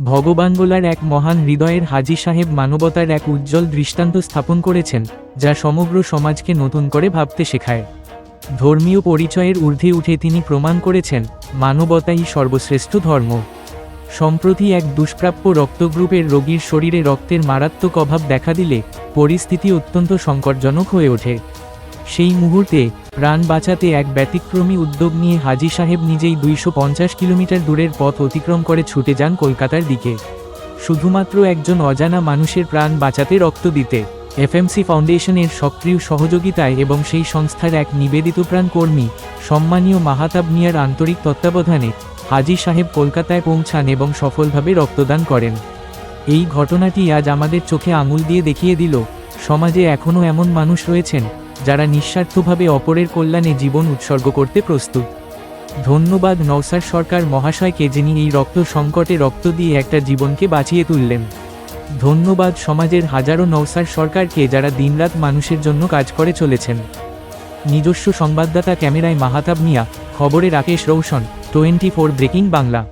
ভগবানগোলার এক মহান হৃদয়ের হাজি সাহেব মানবতার এক উজ্জ্বল দৃষ্টান্ত স্থাপন করেছেন, যা সমগ্র সমাজকে নতুন করে ভাবতে শেখায়। ধর্মীয় পরিচয়ের ঊর্ধ্বে উঠে তিনি প্রমাণ করেছেন, মানবতাই সর্বশ্রেষ্ঠ ধর্ম। সম্প্রতি এক দুষ্প্রাপ্য রক্তগ্রুপের রোগীর শরীরে রক্তের মারাত্মক অভাব দেখা দিলে, পরিস্থিতি অত্যন্ত সংকটজনক হয়ে ওঠে। সেই মুহূর্তে প্রাণ বাঁচাতে এক ব্যতিক্রমী উদ্যোগ নিয়ে হাজি সাহেব নিজেই দুইশো পঞ্চাশ কিলোমিটার দূরের পথ অতিক্রম করে ছুটে যান কলকাতার দিকে। শুধুমাত্র একজন অজানা মানুষের প্রাণ বাঁচাতে রক্ত দিতে, এফএমসি ফাউন্ডেশনের সক্রিয় সহযোগিতায় এবং সেই সংস্থার এক নিবেদিত প্রাণ কর্মী সম্মানীয় মাহাতাব মিয়ার আন্তরিক তত্ত্বাবধানে হাজি সাহেব কলকাতায় পৌঁছান এবং সফলভাবে রক্তদান করেন। এই ঘটনাটি আজ আমাদের চোখে আঙুল দিয়ে দেখিয়ে দিল, সমাজে এখনও এমন মানুষ রয়েছেন যারা নিঃস্বার্থভাবে অপরের কল্যাণে জীবন উৎসর্গ করতে প্রস্তুত। ধন্যবাদ নওসার সরকার মহাশয়কে যিনি এই রক্ত সংকটে রক্ত দিয়ে একটা জীবনকে বাঁচিয়ে তুললেন। ধন্যবাদ সমাজের হাজারো নওসার সরকারকে যারা দিনরাত মানুষের জন্য কাজ করে চলেছেন। নিজস্ব সংবাদদাতা ক্যামেরায় মাহাতাব মিয়া খবরে Rakesh Roushan twenty four breaking Bangla.